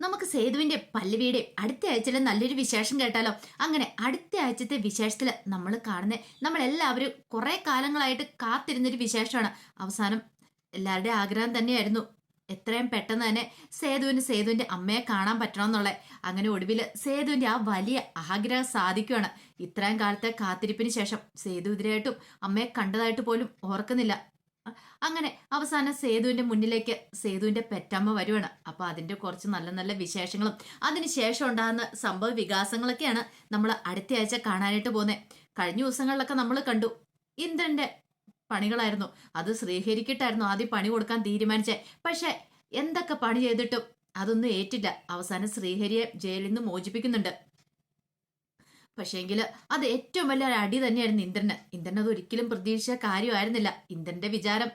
നമുക്ക് സേതുവിന്റെ പല്ലവിയുടെ അടുത്ത ആഴ്ചയിലെ നല്ലൊരു വിശേഷം കേട്ടാലോ? അങ്ങനെ അടുത്ത ആഴ്ചത്തെ വിശേഷത്തിൽ നമ്മൾ കാണുന്ന നമ്മളെല്ലാവരും കുറെ കാലങ്ങളായിട്ട് കാത്തിരുന്നൊരു വിശേഷമാണ്. അവസാനം എല്ലാവരുടെയും ആഗ്രഹം തന്നെയായിരുന്നു. എത്രയും പെട്ടെന്ന് തന്നെ സേതുവിന് സേതുവിന്റെ അമ്മയെ കാണാൻ പറ്റണമെന്നുള്ള അങ്ങനെ ഒടുവിൽ സേതുവിന്റെ ആ വലിയ ആഗ്രഹം സാധിക്കുകയാണ് ഇത്രയും കാലത്തെ കാത്തിരിപ്പിന് ശേഷം സേതു ഇതിനായിട്ടും അമ്മയെ കണ്ടതായിട്ട് പോലും ഓർക്കുന്നില്ല. അങ്ങനെ അവസാനം സേതുവിന്റെ മുന്നിലേക്ക് സേതുവിന്റെ പെറ്റമ്മ വരുവാണ്. അപ്പൊ അതിന്റെ കുറച്ച് നല്ല നല്ല വിശേഷങ്ങളും. അതിനുശേഷം ഉണ്ടാകുന്ന സംഭവ വികാസങ്ങളൊക്കെയാണ് നമ്മൾ അടുത്ത ആഴ്ച കാണാനായിട്ട് പോകുന്നത് കഴിഞ്ഞ ദിവസങ്ങളിലൊക്കെ നമ്മൾ കണ്ടു. ഇന്ദ്രന്റെ പണികളായിരുന്നു. അത് ശ്രീഹരിക്കിട്ടായിരുന്നു ആദ്യം പണി കൊടുക്കാൻ തീരുമാനിച്ചേ. പക്ഷെ എന്തൊക്കെ പണി ചെയ്തിട്ടും അതൊന്നും ഏറ്റില്ല. അവസാനം ശ്രീഹരിയെ ജയിലിൽ നിന്ന് മോചിപ്പിക്കുന്നുണ്ട്. പക്ഷേങ്കിൽ അത് ഏറ്റവും വലിയൊരു അടി തന്നെയായിരുന്നു ഇന്ദ്രന്. ഇന്ദ്രൻ അത് ഒരിക്കലും പ്രതീക്ഷിച്ച കാര്യമായിരുന്നില്ല. ഇന്ദ്രന്റെ വിചാരം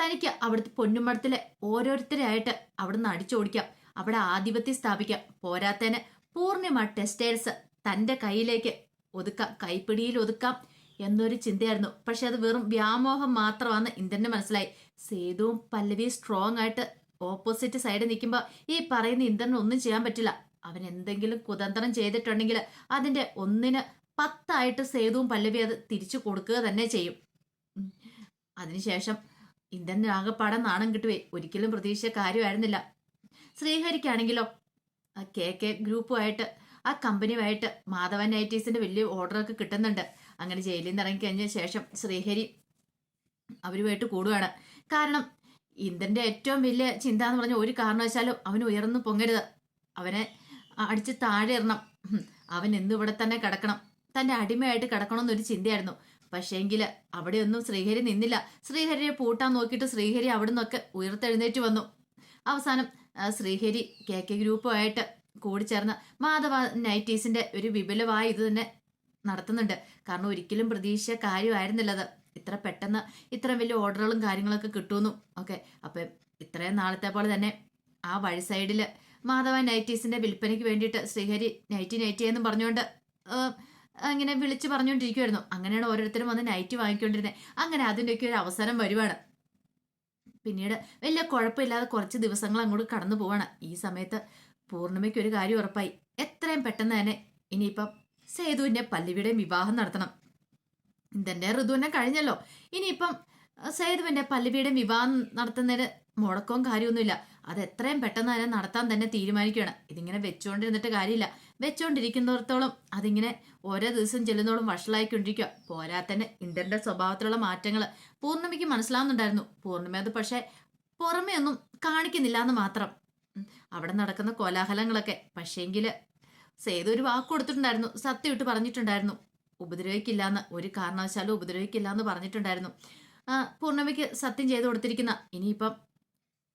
തനിക്ക് അവിടുത്തെ പൊന്നുമടത്തിലെ ഓരോരുത്തരായിട്ട് അവിടുന്ന് അടിച്ചോടിക്കാം. അവിടെ ആധിപത്യം സ്ഥാപിക്കാം. പോരാത്തതിന് പൂർണമായ ടെക്സ്റ്റൈൽസ് തന്റെ കയ്യിലേക്ക് ഒതുക്കാം. കൈപ്പിടിയിൽ ഒതുക്കാം എന്നൊരു ചിന്തയായിരുന്നു. പക്ഷെ അത് വെറും വ്യാമോഹം മാത്രമാണ് ഇന്ദ്രന് മനസ്സിലായി. സേതുവും പല്ലവിയും സ്ട്രോങ് ആയിട്ട് ഓപ്പോസിറ്റ് സൈഡിൽ നിൽക്കുമ്പോൾ ഈ പറയുന്ന ഇന്ദ്രന് ഒന്നും ചെയ്യാൻ പറ്റില്ല. അവൻ എന്തെങ്കിലും കുതന്ത്രം ചെയ്തിട്ടുണ്ടെങ്കിൽ അതിന്റെ ഒന്നിന് പത്തായിട്ട് സേതുവും പല്ലവി അത് തിരിച്ചു കൊടുക്കുക തന്നെ ചെയ്യും. അതിനുശേഷം ഇന്ത്യൻ രാഗപ്പാടം നാണം കിട്ടുവേ. ഒരിക്കലും പ്രതീക്ഷിച്ച കാര്യമായിരുന്നില്ല. ശ്രീഹരിക്കാണെങ്കിലോ ആ കെ കെ ഗ്രൂപ്പുമായിട്ട് ആ കമ്പനിയുമായിട്ട് മാധവൻ നൈറ്റീസിന്റെ വലിയ ഓർഡറൊക്കെ കിട്ടുന്നുണ്ട്. അങ്ങനെ ജയിലിൽ നിന്ന് ഇറങ്ങിക്കഴിഞ്ഞ ശേഷം ശ്രീഹരി അവരുമായിട്ട് കൂടുകയാണ് കാരണം ഇന്ദ്രന്റെ ഏറ്റവും വലിയ ചിന്ത എന്ന് പറഞ്ഞ ഒരു കാരണവശാലും അവന് ഉയർന്നു പൊങ്ങരുത്. അവനെ അടിച്ച് താഴെ ഇറണം അവൻ എന്നും ഇവിടെ തന്നെ കിടക്കണം. തന്റെ അടിമയായിട്ട് കിടക്കണം എന്നൊരു ചിന്തയായിരുന്നു. പക്ഷേങ്കിൽ അവിടെയൊന്നും ശ്രീഹരി നിന്നില്ല. ശ്രീഹരിയെ പൂട്ടാൻ നോക്കിയിട്ട് ശ്രീഹരി അവിടെ നിന്നൊക്കെ ഉയർത്തെഴുന്നേറ്റ് വന്നു. അവസാനം ശ്രീഹരി കെ കെ ഗ്രൂപ്പുമായിട്ട് കൂടിച്ചേർന്ന് മാധവ നൈറ്റീസിന്റെ ഒരു വിപുലമായ ഇത് തന്നെ നടത്തുന്നുണ്ട്. കാരണം ഒരിക്കലും പ്രതീക്ഷിച്ച കാര്യമായിരുന്നില്ലത്. ഇത്ര പെട്ടെന്ന് ഇത്ര വലിയ ഓർഡറുകളും കാര്യങ്ങളൊക്കെ കിട്ടുമെന്നും ഓക്കെ അപ്പം ഇത്രയും നാളത്തെ പോലെ തന്നെ ആ വഴി സൈഡിൽ മാധവ നൈറ്റീസിന്റെ വിൽപ്പനയ്ക്ക് വേണ്ടിയിട്ട് ശ്രീഹരി നൈറ്റി നൈറ്റി എന്ന് പറഞ്ഞുകൊണ്ട് അങ്ങനെ വിളിച്ച് പറഞ്ഞുകൊണ്ടിരിക്കുമായിരുന്നു അങ്ങനെയാണ് ഓരോരുത്തരും വന്ന് നൈറ്റി വാങ്ങിക്കൊണ്ടിരുന്നത് അങ്ങനെ അതിന്റെയൊക്കെ ഒരു അവസരം വരുവാണ്. പിന്നീട് വലിയ കുഴപ്പമില്ലാതെ കുറച്ച് ദിവസങ്ങൾ അങ്ങോട്ട് കടന്നു പോവാണ്. ഈ സമയത്ത് പൂർണിമയ്ക്ക് ഒരു കാര്യം ഉറപ്പായി. എത്രയും പെട്ടെന്ന് തന്നെ ഇനിയിപ്പം സേതുവിന്റെ പല്ലവിയുടെയും വിവാഹം നടത്തണം. ഇതെന്റെ ഋതുവിനെ കഴിഞ്ഞല്ലോ. ഇനിയിപ്പം സേതുവിന്റെ പല്ലവിയുടെയും വിവാഹം നടത്തുന്നതിന് മുടക്കവും കാര്യമൊന്നുമില്ല. അത് എത്രയും പെട്ടെന്ന് തന്നെ നടത്താൻ തന്നെ തീരുമാനിക്കുകയാണ്. ഇതിങ്ങനെ വെച്ചുകൊണ്ടിരുന്നിട്ട് കാര്യമില്ല. വെച്ചുകൊണ്ടിരിക്കുന്നിടത്തോളം അതിങ്ങനെ ഓരോ ദിവസം ചെല്ലുന്നോളം വഷളായിക്കൊണ്ടിരിക്കുക പോരാത്തന്നെ ഇന്ദ്രന്റെ സ്വഭാവത്തിലുള്ള മാറ്റങ്ങൾ പൂർണിമയ്ക്ക് മനസ്സിലാവുന്നുണ്ടായിരുന്നു. പൂർണിമ അത് പക്ഷേ പുറമേ ഒന്നും കാണിക്കുന്നില്ല എന്ന് മാത്രം അവിടെ നടക്കുന്ന കോലാഹലങ്ങളൊക്കെ. പക്ഷേങ്കിൽ സേതു ഒരു വാക്ക് കൊടുത്തിട്ടുണ്ടായിരുന്നു. സത്യം ഇട്ട് പറഞ്ഞിട്ടുണ്ടായിരുന്നു. ഉപദ്രവിക്കില്ലാന്ന്. ഒരു കാരണവശാലും ഉപദ്രവിക്കില്ല എന്ന് പറഞ്ഞിട്ടുണ്ടായിരുന്നു പൂർണിമയ്ക്ക് സത്യം ചെയ്തു കൊടുത്തിരിക്കുന്ന. ഇനിയിപ്പം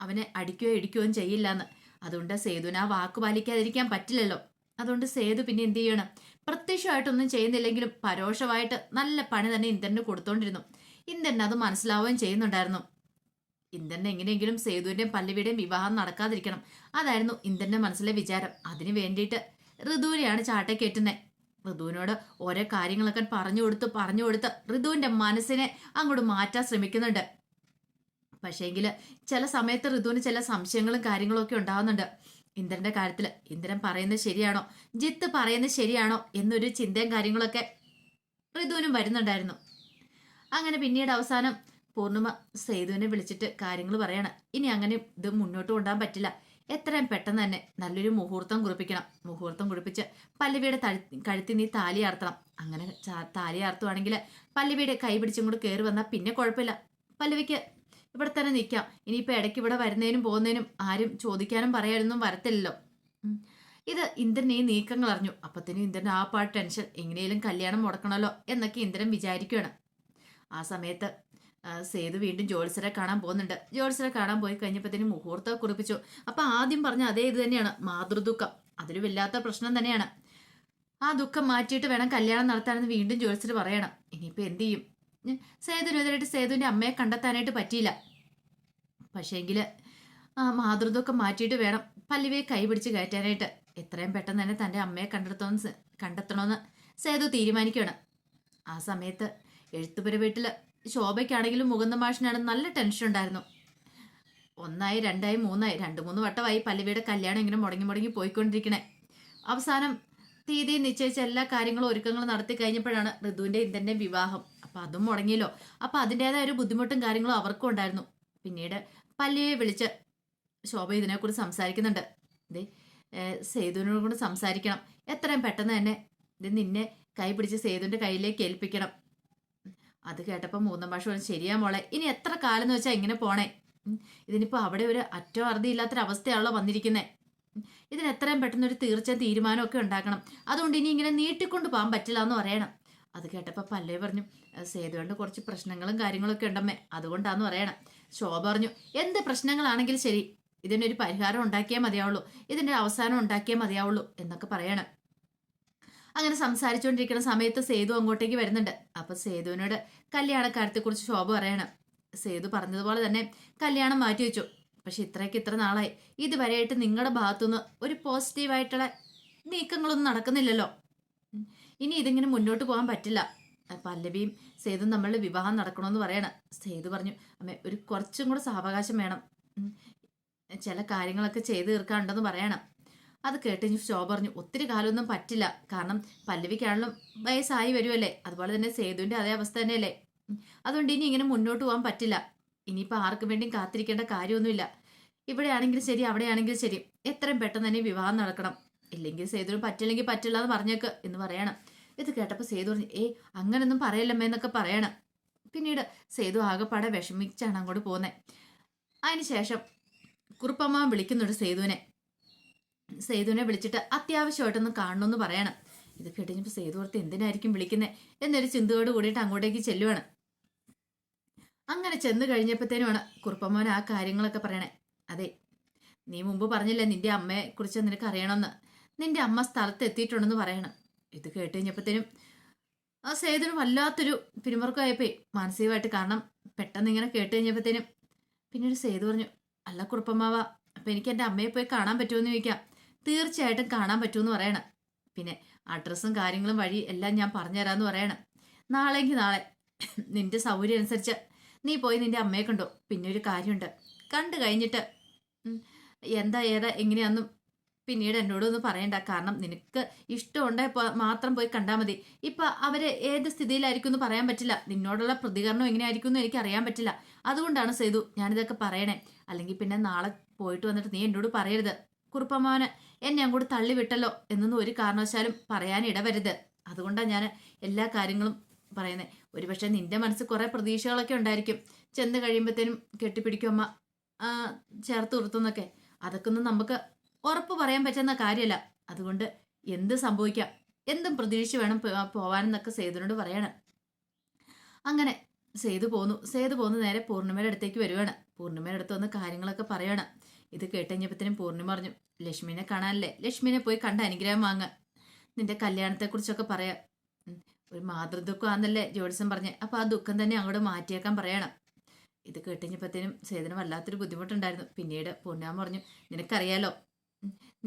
അവനെ അടിക്കുകയോ ഇടിക്കുകയോ ചെയ്യില്ലാന്ന്. അതുകൊണ്ട് സേതുവിന് ആ വാക്ക് പാലിക്കാതിരിക്കാൻ പറ്റില്ലല്ലോ. അതുകൊണ്ട് സേതു പിന്നെ എന്ത് ചെയ്യണം? പ്രത്യക്ഷമായിട്ടൊന്നും ചെയ്യുന്നില്ലെങ്കിലും പരോക്ഷമായിട്ട് നല്ല പണി തന്നെ ഇന്ദ്രന് കൊടുത്തോണ്ടിരുന്നു. ഇന്ദ്രൻ അത് മനസ്സിലാവുകയും ചെയ്യുന്നുണ്ടായിരുന്നു. ഇന്ദ്രൻ എങ്ങനെയെങ്കിലും സേതുവിന്റെയും പല്ലവിയുടെയും വിവാഹം നടക്കാതിരിക്കണം. അതായിരുന്നു ഇന്ദ്രന്റെ മനസ്സിലെ വിചാരം. അതിനു വേണ്ടിയിട്ട് ഋതുവിനെയാണ് ചാട്ട കയറ്റുന്നത് ഋതുവിനോട് ഓരോ കാര്യങ്ങളൊക്കെ പറഞ്ഞു കൊടുത്ത് പറഞ്ഞു കൊടുത്ത് ഋതുവിന്റെ മനസ്സിനെ അങ്ങോട്ട് മാറ്റാൻ ശ്രമിക്കുന്നുണ്ട്. പക്ഷേങ്കിൽ ചില സമയത്ത് ഋതുവിന് ചില സംശയങ്ങളും കാര്യങ്ങളും ഒക്കെ ഉണ്ടാവുന്നുണ്ട്. ഇന്ദ്രന്റെ കാര്യത്തിൽ ഇന്ദ്രൻ പറയുന്നത് ശരിയാണോ? ജിത്ത് പറയുന്നത് ശരിയാണോ? എന്നൊരു ചിന്തയും കാര്യങ്ങളൊക്കെ ഋതുവിനും വരുന്നുണ്ടായിരുന്നു. അങ്ങനെ പിന്നീട് അവസാനം പൂർണിമ സേതുവിനെ വിളിച്ചിട്ട് കാര്യങ്ങൾ പറയണം. ഇനി അങ്ങനെ ഇത് മുന്നോട്ട് കൊണ്ടുപോകാൻ പറ്റില്ല. എത്രയും പെട്ടെന്ന് തന്നെ നല്ലൊരു മുഹൂർത്തം കുറിപ്പിക്കണം. മുഹൂർത്തം കുറിപ്പിച്ച് പല്ലവിയുടെ കഴുത്തിൽ നീ താലി ആർത്തണം. അങ്ങനെ താലി ആർത്തുവാണെങ്കിൽ പല്ലവിയുടെ കൈ പിടിച്ചും കൂടെ കയറി വന്നാൽ പിന്നെ കുഴപ്പമില്ല. പല്ലവിക്ക് ഇവിടെ തന്നെ നിൽക്കാം. ഇനിയിപ്പോൾ ഇടയ്ക്ക് ഇവിടെ വരുന്നതിനും പോകുന്നതിനും ആരും ചോദിക്കാനും പറയാനൊന്നും വരത്തില്ലല്ലോ. ഇത് ഇന്ദ്രൻ ഈ നീക്കങ്ങൾ അറിഞ്ഞു. അപ്പത്തേനും ഇന്ദ്രൻ ആ പാട്ട് ടെൻഷൻ എങ്ങനെയും കല്യാണം മുടക്കണമല്ലോ എന്നൊക്കെ ഇന്ദ്രൻ വിചാരിക്കുകയാണ് ആ സമയത്ത് സേതു വീണ്ടും ജോത്സരെ കാണാൻ പോകുന്നുണ്ട്. ജോത്സരെ കാണാൻ പോയി കഴിഞ്ഞപ്പോഴത്തേനും മുഹൂർത്തം കുറിപ്പിച്ചു. അപ്പൊ ആദ്യം പറഞ്ഞ അതേ ഇത് തന്നെയാണ് മാതൃദുഃഖം. അതൊരു വല്ലാത്ത പ്രശ്നം തന്നെയാണ്. ആ ദുഃഖം മാറ്റിയിട്ട് വേണം കല്യാണം നടത്താനെന്ന് വീണ്ടും ജോത്സര് പറയണം. ഇനിയിപ്പോ എന്ത് ചെയ്യും? സേതുവിനെതിരായിട്ട് സേതുവിന്റെ അമ്മയെ കണ്ടെത്താനായിട്ട് പറ്റിയില്ല. പക്ഷേങ്കിൽ ആ മാതൃത്വമൊക്കെ മാറ്റിയിട്ട് വേണം പല്ലുവയെ കൈപിടിച്ച് കയറ്റാനായിട്ട്. എത്രയും പെട്ടെന്ന് തന്നെ തന്റെ അമ്മയെ കണ്ടെത്തണമെന്ന് സ- കണ്ടെത്തണമെന്ന് സേതു തീരുമാനിക്കുകയാണ്. ആ സമയത്ത് എഴുത്തുപുര വീട്ടിൽ ശോഭയ്ക്കാണെങ്കിലും മുകുന്ദ മാഷിനാണ് നല്ല ടെൻഷൻ ഉണ്ടായിരുന്നു. ഒന്നായി രണ്ടായി മൂന്നായി രണ്ട് മൂന്ന് വട്ടമായി പല്ലവിയുടെ കല്യാണം ഇങ്ങനെ മുടങ്ങി മുടങ്ങി പോയിക്കൊണ്ടിരിക്കണേ. അവസാനം തീയതി നിശ്ചയിച്ച എല്ലാ കാര്യങ്ങളും ഒരുക്കങ്ങളും നടത്തി കഴിഞ്ഞപ്പോഴാണ് ഋതുവിന്റെ ഇന്ദന്റെ വിവാഹം. അപ്പോൾ അതും മുടങ്ങിയല്ലോ. അപ്പോൾ അതിന്റേതായ ഒരു ബുദ്ധിമുട്ടും കാര്യങ്ങളും അവർക്കും ഉണ്ടായിരുന്നു. പിന്നീട് പല്ലവിയെ വിളിച്ച് ശോഭ ഇതിനെക്കുറിച്ച് സംസാരിക്കുന്നുണ്ട്. ദേ സേതുവിനോട് കൂടെ സംസാരിക്കണം. എത്രയും പെട്ടെന്ന് തന്നെ ഇത് നിന്നെ കൈ പിടിച്ച് സേതുവിന്റെ കയ്യിലേക്ക് ഏൽപ്പിക്കണം. അത് കേട്ടപ്പോൾ മൂന്നാം ഭാഷ പറഞ്ഞു ശരിയാ മോളെ ഇനി എത്ര കാലം എന്ന് വെച്ചാൽ ഇങ്ങനെ പോണേ? ഇതിനിപ്പോൾ ഇതിനിപ്പോ അവിടെ ഒരു അറ്റോ അറുതി ഇല്ലാത്തൊരവസ്ഥയാണല്ലോ വന്നിരിക്കുന്നത് ഇതിന് എത്രയും പെട്ടെന്ന് ഒരു തീർച്ച തീരുമാനമൊക്കെ ഉണ്ടാക്കണം. അതുകൊണ്ട് ഇനി ഇങ്ങനെ നീട്ടിക്കൊണ്ട് പോകാൻ പറ്റില്ല എന്ന് പറയണം. അത് കേട്ടപ്പോൾ പല്ലേ പറഞ്ഞു സേതുവിന്റെ കുറച്ച് പ്രശ്നങ്ങളും കാര്യങ്ങളൊക്കെ ഉണ്ടമ്മേ അതുകൊണ്ടാന്ന് പറയണം. ശോഭ പറഞ്ഞു എന്ത് പ്രശ്നങ്ങളാണെങ്കിൽ ശരി. ഇതിനൊരു പരിഹാരം ഉണ്ടാക്കിയാൽ മതിയാവുള്ളൂ. ഇതിന്റെ അവസാനം ഉണ്ടാക്കിയാൽ മതിയാവുള്ളൂ എന്നൊക്കെ പറയണം. അങ്ങനെ സംസാരിച്ചുകൊണ്ടിരിക്കുന്ന സമയത്ത് സേതു അങ്ങോട്ടേക്ക് വരുന്നുണ്ട്. അപ്പൊ സേതുവിനോട് കല്യാണക്കാര്യത്തെക്കുറിച്ച് ശോഭ പറയണം. സേതു പറഞ്ഞതുപോലെ തന്നെ കല്യാണം മാറ്റി വെച്ചു. പക്ഷെ ഇത്രയ്ക്ക് ഇത്ര നാളായി. ഇതുവരെയായിട്ട് നിങ്ങളുടെ ഭാഗത്തുനിന്ന് ഒരു പോസിറ്റീവായിട്ടുള്ള നീക്കങ്ങളൊന്നും നടക്കുന്നില്ലല്ലോ. ഇനി ഇതിങ്ങനെ മുന്നോട്ട് പോകാൻ പറ്റില്ല. പല്ലവിയും സേതും നമ്മളുടെ വിവാഹം നടക്കണമെന്ന് പറയണം. സേതു പറഞ്ഞു അമ്മ ഒരു കുറച്ചും കൂടെ സാവകാശം വേണം. ചില കാര്യങ്ങളൊക്കെ ചെയ്ത് തീർക്കാനുണ്ടെന്ന് പറയണം. അത് കേട്ട് ശോഭ പറഞ്ഞു ഒത്തിരി കാലമൊന്നും പറ്റില്ല. കാരണം പല്ലവിക്കാണെങ്കിലും വയസ്സായി വരുമല്ലേ അതുപോലെ തന്നെ സേതുവിന്റെ അതേ അവസ്ഥ തന്നെയല്ലേ? അതുകൊണ്ട് ഇനി ഇങ്ങനെ മുന്നോട്ട് പോകാൻ പറ്റില്ല. ഇനിയിപ്പോൾ ആർക്കും വേണ്ടിയും കാത്തിരിക്കേണ്ട കാര്യമൊന്നുമില്ല. ഇവിടെയാണെങ്കിലും ശരി അവിടെയാണെങ്കിലും ശരി. എത്രയും പെട്ടെന്ന് തന്നെ വിവാഹം നടക്കണം. ഇല്ലെങ്കിൽ സേതുവിന് പറ്റില്ലെങ്കിൽ പറ്റില്ല എന്ന് പറഞ്ഞേക്ക് എന്ന് പറയണം. ഇത് കേട്ടപ്പോൾ സേതു പറഞ്ഞു ഏ അങ്ങനൊന്നും പറയല്ലമ്മേ എന്നൊക്കെ പറയണം. പിന്നീട് സേതു ആകെപ്പാടെ വിഷമിച്ചാണ് അങ്ങോട്ട് പോകുന്നത് അതിനുശേഷം കുറുപ്പമ്മ വിളിക്കുന്നുണ്ട് സേതുവിനെ. സേതുവിനെ വിളിച്ചിട്ട് അത്യാവശ്യമായിട്ടൊന്ന് കാണണമെന്ന് പറയണം. ഇത് കേട്ടുകഴിഞ്ഞപ്പോൾ സേതു ഓർത്ത് എന്തിനായിരിക്കും വിളിക്കുന്നത് എന്നൊരു ചിന്തയോട് കൂടിയിട്ട് അങ്ങോട്ടേക്ക് ചെല്ലുവാണ്. അങ്ങനെ ചെന്ന് കഴിഞ്ഞപ്പോഴത്തേനുമാണ് കുറുപ്പമ്മോൻ ആ കാര്യങ്ങളൊക്കെ പറയണേ. അതെ നീ മുമ്പ് പറഞ്ഞില്ലേ നിന്റെ അമ്മയെ കുറിച്ച് നിനക്ക് അറിയണമെന്ന് നിന്റെ അമ്മ സ്ഥലത്ത് എത്തിയിട്ടുണ്ടെന്ന് പറയണം. ഇത് കേട്ട് കഴിഞ്ഞപ്പോഴത്തേനും ആ സേതുവിന് വല്ലാത്തൊരു പിരിമുറുക്കമായപ്പോയി മാനസികമായിട്ട് കാരണം പെട്ടെന്ന് ഇങ്ങനെ കേട്ട് കഴിഞ്ഞപ്പോഴത്തേനും പിന്നീട് സേതു പറഞ്ഞു അല്ല കുറുപ്പമ്മാവ അപ്പം എനിക്ക് എന്റെ അമ്മയെ പോയി കാണാൻ പറ്റുമെന്ന് ചോദിക്കാം. തീർച്ചയായിട്ടും കാണാൻ പറ്റുമെന്ന് പറയണം. പിന്നെ അഡ്രസ്സും കാര്യങ്ങളും വഴി എല്ലാം ഞാൻ പറഞ്ഞുതരാമെന്ന് പറയണം. നാളെങ്കിൽ നാളെ. നിന്റെ സൗകര്യം അനുസരിച്ച് നീ പോയി നിന്റെ അമ്മയെ കണ്ടോ? പിന്നെ ഒരു കാര്യമുണ്ട്. കണ്ടു കഴിഞ്ഞിട്ട് എന്താ ഏതാ എങ്ങനെയാന്നും പിന്നീട് എന്നോട് ഒന്ന് പറയണ്ട. കാരണം നിനക്ക് ഇഷ്ടമുണ്ടെ മാത്രം പോയി കണ്ടാൽ മതി. ഇപ്പൊ അവർ ഏത് സ്ഥിതിയിലായിരിക്കും എന്ന് പറയാൻ പറ്റില്ല. നിന്നോടുള്ള പ്രതികരണം എങ്ങനെയായിരിക്കും എന്ന് എനിക്ക് അറിയാൻ പറ്റില്ല. അതുകൊണ്ടാണ് സേതു ഞാനിതൊക്കെ പറയണേ. അല്ലെങ്കിൽ പിന്നെ നാളെ പോയിട്ട് വന്നിട്ട് നീ എന്നോട് പറയരുത്. കുറുപ്പമ്മാവന് എന്നെ അങ്ങോട്ട് തള്ളിവിട്ടല്ലോ എന്നൊന്നും ഒരു കാരണവശാലും പറയാൻ ഇടവരുത്. അതുകൊണ്ടാണ് ഞാൻ എല്ലാ കാര്യങ്ങളും പറയുന്നത് ഒരുപക്ഷെ നിന്റെ മനസ്സിൽ കുറെ പ്രതീക്ഷകളൊക്കെ ഉണ്ടായിരിക്കും. ചെന്ന് കഴിയുമ്പോഴത്തേനും കെട്ടിപ്പിടിക്കും അമ്മ ചേർത്ത് നിർത്തുന്നൊക്കെ അതൊക്കെ ഒന്നും നമുക്ക് ഉറപ്പ് പറയാൻ പറ്റുന്ന കാര്യമല്ല അതുകൊണ്ട് എന്ത് സംഭവിക്കാം? എന്തും പ്രതീക്ഷിച്ച് വേണം പോവാനെന്നൊക്കെ സേതുവിനോട് പറയണം. അങ്ങനെ സേതു പോന്നു. സേതു പോന്ന് നേരെ പൂർണിമയുടെ അടുത്തേക്ക് വരുവാണ്. പൂർണിമയുടെ അടുത്ത് വന്ന് കാര്യങ്ങളൊക്കെ പറയണം ഇത് കേട്ടുകഴിഞ്ഞപ്പത്തിനും പൂർണിമ പറഞ്ഞു ലക്ഷ്മിനെ കാണാനല്ലേ? ലക്ഷ്മിനെ പോയി കണ്ട അനുഗ്രഹം വാങ്ങ. നിന്റെ കല്യാണത്തെക്കുറിച്ചൊക്കെ പറയാം. ഒരു മാതൃദുഃഖമാണെന്നല്ലേ ജോത്സ്യം പറഞ്ഞ്. അപ്പൊ ആ ദുഃഖം തന്നെ അങ്ങോട്ട് മാറ്റിയേക്കാൻ പറയണം. ഇത് കേട്ടുകഴിഞ്ഞപ്പത്തേനും സേതുവിന് വല്ലാത്തൊരു ബുദ്ധിമുട്ടുണ്ടായിരുന്നു. പിന്നീട് പൂർണിമ പറഞ്ഞു നിനക്കറിയാലോ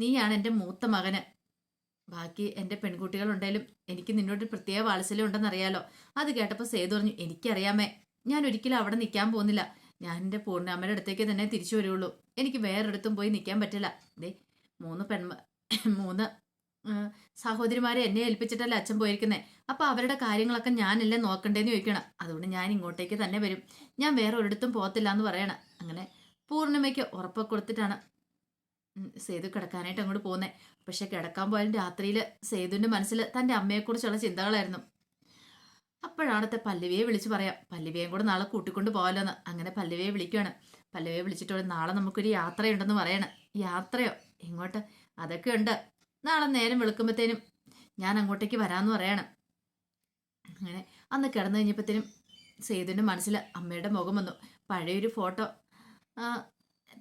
നീയാണ് എന്റെ മൂത്ത മകന്. ബാക്കി എന്റെ പെൺകുട്ടികൾ ഉണ്ടെങ്കിലും എനിക്ക് നിന്നോട് പ്രത്യേക വാത്സല്യം ഉണ്ടെന്നറിയാലോ. അത് കേട്ടപ്പോൾ സേതു പറഞ്ഞു എനിക്കറിയാമേ ഞാൻ ഒരിക്കലും അവിടെ നിൽക്കാൻ പോകുന്നില്ല. ഞാൻ എന്റെ പൂർണമ്മയുടെ അടുത്തേക്ക് തന്നെ തിരിച്ചു വരുള്ളൂ. എനിക്ക് വേറൊരിടത്തും പോയി നിൽക്കാൻ പറ്റില്ല. ദേ മൂന്ന് പെൺമ മൂന്ന് സഹോദരിമാരെ എന്നെ ഏൽപ്പിച്ചിട്ടല്ലേ അച്ഛൻ പോയിരിക്കുന്നത് അപ്പോൾ അവരുടെ കാര്യങ്ങളൊക്കെ ഞാനല്ലേ നോക്കണ്ടേന്ന് ചോദിക്കണം. അതുകൊണ്ട് ഞാൻ ഇങ്ങോട്ടേക്ക് തന്നെ വരും. ഞാൻ വേറെ ഒരിടത്തും പോകത്തില്ല എന്ന് പറയണം. അങ്ങനെ പൂർണിമയ്ക്ക് ഉറപ്പൊക്കെ കൊടുത്തിട്ടാണ് സേതു കിടക്കാനായിട്ട് അങ്ങോട്ട് പോകുന്നത് പക്ഷെ കിടക്കാൻ പോയാലും രാത്രിയിൽ സേതുവിന്റെ മനസ്സിൽ തന്റെ അമ്മയെക്കുറിച്ചുള്ള ചിന്തകളായിരുന്നു. അപ്പോഴാണത്തെ പല്ലവിയെ വിളിച്ച് പറയാം. പല്ലവിയെയും കൂടെ നാളെ കൂട്ടിക്കൊണ്ട് പോകാലോന്ന്. അങ്ങനെ പല്ലവിയെ വിളിക്കുകയാണ് പല്ലവിയെ വിളിച്ചിട്ട് പറയും, നാളെ നമുക്കൊരു യാത്രയുണ്ടെന്ന് പറയണം. യാത്രയോ? ഇങ്ങോട്ട് അതൊക്കെ ഉണ്ട്. നാളെ നേരം വെളുക്കുമ്പോഴത്തേനും ഞാൻ അങ്ങോട്ടേക്ക് വരാമെന്ന് പറയണം. അങ്ങനെ അന്ന് കിടന്നു കഴിഞ്ഞപ്പോഴത്തേനും സേതുവിന്റെ മനസ്സിൽ അമ്മയുടെ മുഖം വന്നു. പഴയൊരു ഫോട്ടോ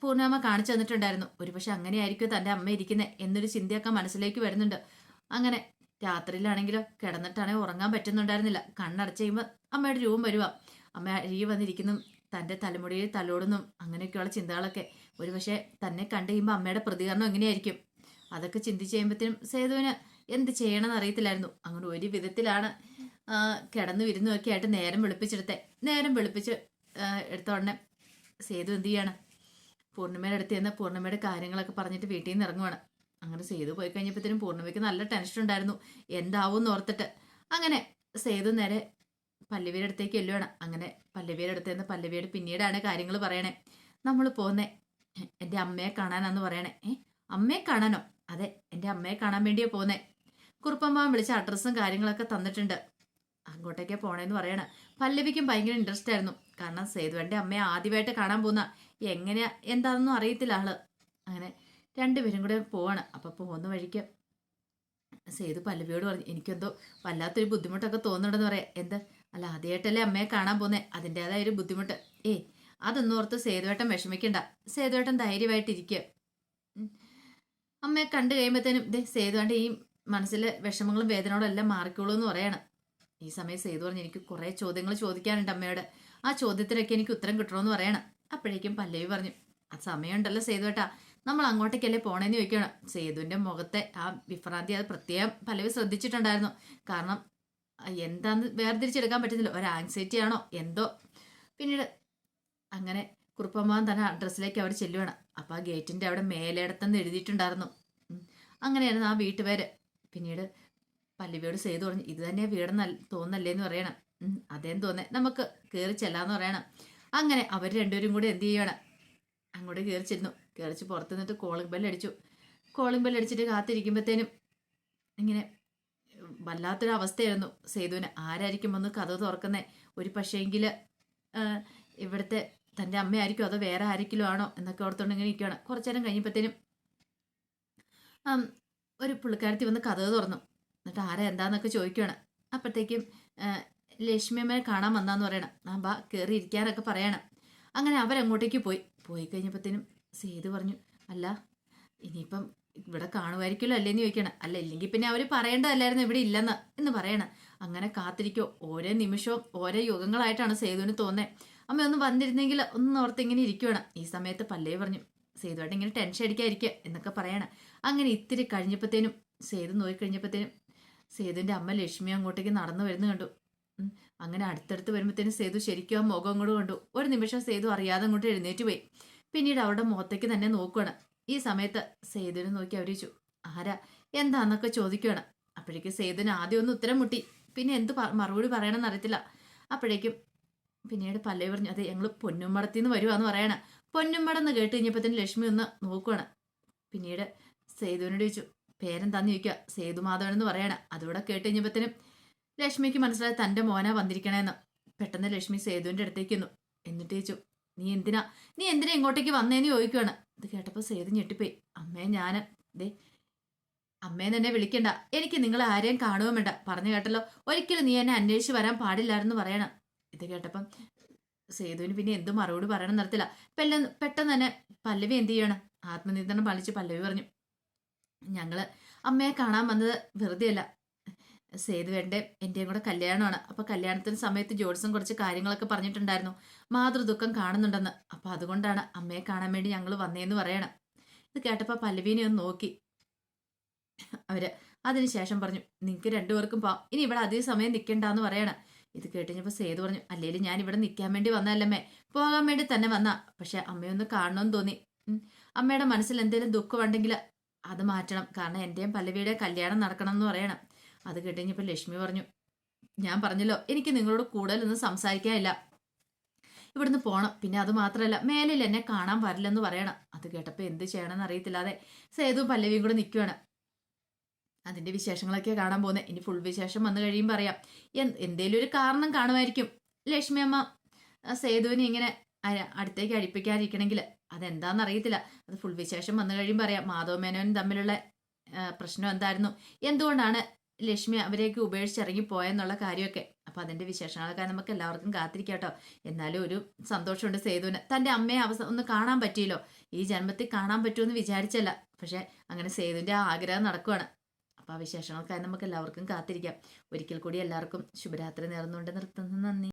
പൂർണാമ കാണിച്ചു തന്നിട്ടുണ്ടായിരുന്നു. ഒരുപക്ഷെ അങ്ങനെയായിരിക്കും തന്റെ അമ്മ ഇരിക്കുന്നത് എന്നൊരു ചിന്തയൊക്കെ മനസ്സിലേക്ക് വരുന്നുണ്ട്. അങ്ങനെ രാത്രിയിലാണെങ്കിലോ കിടന്നിട്ടാണെങ്കിൽ ഉറങ്ങാൻ പറ്റുന്നുണ്ടായിരുന്നില്ല. കണ്ണടച്ച് കഴിയുമ്പോൾ അമ്മയുടെ രൂപം വരുക അമ്മ അരികെ വന്നിരിക്കുന്നു. തന്റെ തലമുടിയിൽ തലോടുന്നും അങ്ങനെയൊക്കെയുള്ള ചിന്തകളൊക്കെ. ഒരുപക്ഷെ തന്നെ കണ്ടു കഴിയുമ്പോൾ അമ്മയുടെ പ്രതികരണം എങ്ങനെയായിരിക്കും? അതൊക്കെ ചിന്തിച്ച് കഴിയുമ്പോഴത്തേനും സേതുവിന് എന്ത് ചെയ്യണമെന്ന് അറിയത്തില്ലായിരുന്നു. അങ്ങനെ ഒരു വിധത്തിലാണ് കിടന്നു വിരുന്നൊക്കെ ആയിട്ട് നേരം വെളുപ്പിച്ചെടുത്തെ. നേരം വെളുപ്പിച്ച് എടുത്ത ഉടനെ സേതു എന്ത് ചെയ്യാണ്? പൂർണിമയുടെ അടുത്ത് ചെന്ന് പൂർണിമയുടെ കാര്യങ്ങളൊക്കെ പറഞ്ഞിട്ട് വീട്ടിൽ നിന്ന് ഇറങ്ങുവാണ്. അങ്ങനെ സേതു പോയി കഴിഞ്ഞപ്പോഴത്തേനും പൂർണിമയ്ക്ക് നല്ല ടെൻഷൻ ഉണ്ടായിരുന്നു. എന്താവും എന്ന് ഓർത്തിട്ട്. അങ്ങനെ സേതു നേരെ പല്ലവിയുടെ അടുത്തേക്ക് എല്ലുവാണ് അങ്ങനെ പല്ലവിയുടെ അടുത്ത് നിന്ന് പല്ലവിയുടെ പിന്നീടാണ് കാര്യങ്ങൾ പറയണേ. നമ്മൾ പോന്നേ. എന്റെ അമ്മയെ കാണാനാന്ന് പറയണേ. ഏ അമ്മയെ കാണാനോ? അതെ എന്റെ അമ്മയെ കാണാൻ വേണ്ടിയേ പോന്നേ. കുറുപ്പമ്മ വിളിച്ച അഡ്രസ്സും കാര്യങ്ങളൊക്കെ തന്നിട്ടുണ്ട്. അങ്ങോട്ടേക്കാ പോണേന്ന് പറയണ. പല്ലവിക്കും ഭയങ്കര ഇൻട്രസ്റ്റ് ആയിരുന്നു. കാരണം സേതുവന്റെ അമ്മയെ ആദ്യമായിട്ട് കാണാൻ പോകുന്ന എങ്ങനെയാ എന്താണെന്നും അറിയത്തില്ല ആൾ. അങ്ങനെ രണ്ടുപേരും കൂടെ പോവാണ്. അപ്പൊ പോകുന്ന വഴിക്ക് സേതു പല്ലവിയോട് പറഞ്ഞു എനിക്കെന്തോ വല്ലാത്തൊരു ബുദ്ധിമുട്ടൊക്കെ തോന്നുന്നുണ്ടെന്ന് പറയാ. എന്ത്? അല്ല ആദ്യമായിട്ടല്ലേ അമ്മയെ കാണാൻ പോന്നേ അതിന്റെതായ ഒരു ബുദ്ധിമുട്ട്. ഏ അതൊന്നും ഓർത്ത് സേതുവേട്ടൻ വിഷമിക്കണ്ട. സേതുവേട്ടൻ ധൈര്യമായിട്ടിരിക്കുക അമ്മയെ കണ്ടു കഴിയുമ്പോഴത്തേനും ദേ സേതുവേണ്ട ഈ മനസ്സിലെ വിഷമങ്ങളും വേദനകളും എല്ലാം മാറിക്കോളൂ എന്ന് പറയാണ്. ഈ സമയം സേതു പറഞ്ഞ് എനിക്ക് കുറേ ചോദ്യങ്ങൾ ചോദിക്കാനുണ്ട് അമ്മയോട്. ആ ചോദ്യത്തിനൊക്കെ എനിക്ക് ഉത്തരം കിട്ടണമെന്ന് പറയണം. അപ്പോഴേക്കും പല്ലവി പറഞ്ഞു ആ സമയമുണ്ടല്ലോ സേതുവേട്ടാ നമ്മൾ അങ്ങോട്ടേക്കല്ലേ പോണേന്ന് ചോദിക്കണം. സേതുവിന്റെ മുഖത്തെ ആ വിഭ്രാന്തി അത് പ്രത്യേകം പല്ലവി ശ്രദ്ധിച്ചിട്ടുണ്ടായിരുന്നു. കാരണം എന്താന്ന് വേർതിരിച്ചെടുക്കാൻ പറ്റുന്നില്ല ഒരു ആങ്സൈറ്റി ആണോ? എന്തോ. പിന്നീട് അങ്ങനെ കുറുപ്പമ്മാൻ തന്നെ അഡ്രസ്സിലേക്ക് അവർ ചെല്ലുവാണ്. അപ്പോൾ ആ ഗേറ്റിന്റെ അവിടെ മേലേടത്തെന്ന് എഴുതിയിട്ടുണ്ടായിരുന്നു. അങ്ങനെയായിരുന്നു ആ വീട്ടുപേര്. പിന്നീട് പല്ലവിയോട് ചെയ്തു പറഞ്ഞു ഇത് തന്നെ വീടെന്ന് തോന്നല്ലേ എന്ന് പറയണം. അതേം തോന്നേ നമുക്ക് കയറി ചെല്ലാന്ന് പറയണം. അങ്ങനെ അവർ രണ്ടുപേരും കൂടി എന്ത് ചെയ്യണം അങ്ങോട്ട് കയറി ചെന്നു കയറിച്ച് പുറത്ത് നിന്നിട്ട് കോളിംഗ് ബെൽ അടിച്ചു. കോളിംഗ് ബെൽ അടിച്ചിട്ട് കാത്തിരിക്കുമ്പോഴത്തേനും ഇങ്ങനെ വല്ലാത്തൊരു അവസ്ഥയായിരുന്നു സേതുവിന്. ആരായിരിക്കും വന്ന് കഥ തുറക്കുന്നേ? ഒരു പക്ഷേങ്കിൽ ഇവിടുത്തെ തന്റെ അമ്മയായിരിക്കും? അതോ വേറെ ആരെങ്കിലും ആണോ? എന്നൊക്കെ ഓർത്തുകൊണ്ട് ഇങ്ങനെ ഇരിക്കുകയാണ് കുറച്ചു നേരം കഴിഞ്ഞപ്പോഴത്തേനും ഒരു പുള്ളിക്കാരത്തി വന്ന് കഥ തുറന്നു. എന്നിട്ട് ആരാ എന്താന്നൊക്കെ ചോദിക്കുകയാണ് അപ്പോഴത്തേക്കും ലക്ഷ്മിയമ്മയെ കാണാൻ വന്നാന്ന് പറയണം. ആ ബാ കയറി ഇരിക്കാനൊക്കെ പറയണം. അങ്ങനെ അവരങ്ങോട്ടേക്ക് പോയി. പോയി കഴിഞ്ഞപ്പോഴത്തേനും സേതു പറഞ്ഞു അല്ല ഇനിയിപ്പം ഇവിടെ കാണുമായിരിക്കുമല്ലോ അല്ലേന്ന് ചോദിക്കണം. അല്ല ഇല്ലെങ്കിൽ പിന്നെ അവർ പറയേണ്ടതല്ലായിരുന്നു ഇവിടെ ഇല്ലെന്ന് എന്ന് പറയണം. അങ്ങനെ കാത്തിരിക്കോ ഓരോ നിമിഷവും ഓരോ യുഗങ്ങളായിട്ടാണ് സേതുവിന് തോന്നേ അമ്മ ഒന്ന് വന്നിരുന്നെങ്കിൽ ഒന്ന് ഓർത്ത് ഇങ്ങനെ ഇരിക്കുവാണ്. ഈ സമയത്ത് പല്ലേ പറഞ്ഞു സേതുവായിട്ട് ഇങ്ങനെ ടെൻഷൻ അടിക്കാതിരിക്കുക എന്നൊക്കെ പറയണം. അങ്ങനെ ഇത്തിരി കഴിഞ്ഞപ്പോഴത്തേനും സേതു നോക്കി കഴിഞ്ഞപ്പോഴത്തേനും സേതുവിന്റെ അമ്മ ലക്ഷ്മി അങ്ങോട്ടേക്ക് നടന്നു വരുന്നു കണ്ടു. അങ്ങനെ അടുത്തടുത്ത് വരുമ്പോഴത്തേനും സേതു ശരിക്കും ആ മുഖം അങ്ങോട്ട് കണ്ടു. ഒരു നിമിഷം സേതു അറിയാതെ അങ്ങോട്ട് എഴുന്നേറ്റ് പോയി. പിന്നീട് അവരുടെ മുഖത്തേക്ക് തന്നെ നോക്കുകയാണ് ഈ സമയത്ത് സേതുവിനെ നോക്കി അവർ ചോദിച്ചു ആരാ? എന്താന്നൊക്കെ ചോദിക്കുകയാണ് അപ്പോഴേക്കും സേതുവിന് ആദ്യം ഒന്ന് ഉത്തരം മുട്ടി. പിന്നെ എന്ത് മറുപടി പറയണമെന്ന് അറിയത്തില്ല. അപ്പോഴേക്കും പിന്നീട് പല്ലേ പറഞ്ഞു അതെ ഞങ്ങൾ പൊന്നുമ്മടത്തിൽ നിന്ന് വരുവാന്ന് പറയണ. പൊന്നുമ്മടെന്ന് കേട്ട് കഴിഞ്ഞപ്പോൾ തന്നെ ലക്ഷ്മി ഒന്ന് നോക്കുകയാണ് പിന്നീട് സേതുവിനോട് ചോദിച്ചു പേരെന്താന്ന് ചോദിക്കുക. സേതുമാധവൻ എന്ന് പറയണ. അതുകൂടെ കേട്ട് കഴിഞ്ഞപ്പോഴത്തേനും ലക്ഷ്മിക്ക് മനസ്സിലായി തന്റെ മോനാ വന്നിരിക്കണേന്ന്. പെട്ടെന്ന് ലക്ഷ്മി സേതുവിന്റെ അടുത്തേക്ക് വന്നു എന്നിട്ട് ചോദിച്ചു നീ എന്തിനാ? നീ എന്തിനാ ഇങ്ങോട്ടേക്ക് വന്നേന്ന് ചോദിക്കുകയാണ് ഇത് കേട്ടപ്പോൾ സേതു ഞെട്ടിപ്പോയി. അമ്മേ ഞാൻ ദേ അമ്മയെ തന്നെ വിളിക്കണ്ട. എനിക്ക് നിങ്ങൾ ആരെയും കാണുകയും വേണ്ട. പറഞ്ഞു കേട്ടല്ലോ ഒരിക്കലും നീ എന്നെ അന്വേഷിച്ച് വരാൻ പാടില്ലായിരുന്നു പറയണം. ഇത് കേട്ടപ്പം സേതുവിന് പിന്നെ എന്തും മറുപടി പറയണം നടത്തില്ല പെട്ടെന്ന് പെട്ടെന്ന് തന്നെ പല്ലവി എന്ത് ചെയ്യണം? ആത്മനിയന്ത്രണം പാലിച്ച് പല്ലവി പറഞ്ഞു. ഞങ്ങൾ അമ്മയെ കാണാൻ വന്നത് വെറുതെ അല്ല സേതുവേന്റെ എന്റെയും കൂടെ കല്യാണമാണ്. അപ്പോൾ കല്യാണത്തിന് സമയത്ത് ജോത്സ്യം കുറച്ച് കാര്യങ്ങളൊക്കെ പറഞ്ഞിട്ടുണ്ടായിരുന്നു. മാതൃദുഃഖം കാണുന്നുണ്ടെന്ന്. അപ്പോൾ അതുകൊണ്ടാണ് അമ്മയെ കാണാൻ വേണ്ടി ഞങ്ങൾ വന്നേന്ന് പറയണം. ഇത് കേട്ടപ്പോൾ പല്ലവീനെ ഒന്ന് നോക്കി. അവർ അതിനുശേഷം പറഞ്ഞു നിങ്ങൾക്ക് രണ്ടുപേർക്കും പോവാം ഇനി ഇവിടെ അധിക സമയം നിൽക്കണ്ടെന്ന് പറയണം. ഇത് കേട്ടുകഴിഞ്ഞപ്പോൾ സേതു പറഞ്ഞു അല്ലേലും ഞാൻ ഇവിടെ നിൽക്കാൻ വേണ്ടി വന്നതല്ലമ്മേ. പോകാൻ വേണ്ടി തന്നെ വന്ന. പക്ഷെ അമ്മയൊന്ന് കാണണമെന്ന് തോന്നി. അമ്മയുടെ മനസ്സിൽ എന്തെങ്കിലും ദുഃഖമുണ്ടെങ്കിൽ അത് മാറ്റണം. കാരണം എന്റെയും പല്ലവിയുടെ കല്യാണം നടക്കണം എന്ന് പറയണം. അത് കേട്ടുകഴിഞ്ഞപ്പോൾ ലക്ഷ്മി പറഞ്ഞു ഞാൻ പറഞ്ഞല്ലോ എനിക്ക് നിങ്ങളോട് കൂടുതലൊന്നും സംസാരിക്കാനില്ല. ഇവിടുന്ന് പോണം. പിന്നെ അത് മാത്രമല്ല മേലിൽ എന്നെ കാണാൻ വരില്ലെന്ന് പറയണം. അത് കേട്ടപ്പോൾ എന്ത് ചെയ്യണമെന്ന് അറിയത്തില്ലാതെ സേതുവും പല്ലവിയും കൂടെ നിൽക്കുകയാണ് അതിന്റെ വിശേഷങ്ങളൊക്കെ കാണാൻ പോകുന്നത് ഇനി ഫുൾ വിശേഷം വന്നു കഴിയുമ്പോൾ പറയാം. എന്തേലും ഒരു കാരണം കാണുമായിരിക്കും. ലക്ഷ്മി അമ്മ സേതുവിനെ ഇങ്ങനെ അടുത്തേക്ക് അടുപ്പിക്കാതിരിക്കണമെങ്കിൽ അതെന്താണെന്ന് അറിയത്തില്ല അത് ഫുൾ വിശേഷം വന്നു കഴിയുമ്പോൾ അറിയാം. മാധവ മേനോനും തമ്മിലുള്ള പ്രശ്നം എന്തായിരുന്നു? എന്തുകൊണ്ടാണ് ലക്ഷ്മി അവരേക്ക് ഉപേക്ഷിച്ചിറങ്ങി പോയെന്നുള്ള കാര്യമൊക്കെ? അപ്പോൾ അതിന്റെ വിശേഷങ്ങളൊക്കെ നമുക്ക് എല്ലാവർക്കും കാത്തിരിക്കാം കേട്ടോ. എന്നാലും ഒരു സന്തോഷമുണ്ട് സേതുവിന്. തന്റെ അമ്മയെ അവസ ഒന്ന് കാണാൻ പറ്റിയല്ലോ? ഈ ജന്മത്തിൽ കാണാൻ പറ്റുമെന്ന് വിചാരിച്ചല്ല. പക്ഷേ അങ്ങനെ സേതുവിന്റെ ആഗ്രഹം നടക്കുവാണ്. അപ്പോൾ ആ വിശേഷങ്ങൾക്കായി നമുക്ക് എല്ലാവർക്കും കാത്തിരിക്കാം. ഒരിക്കൽ കൂടി എല്ലാവർക്കും ശുഭരാത്രി നേർന്നുകൊണ്ട് നിർത്തുന്നു. നന്ദി.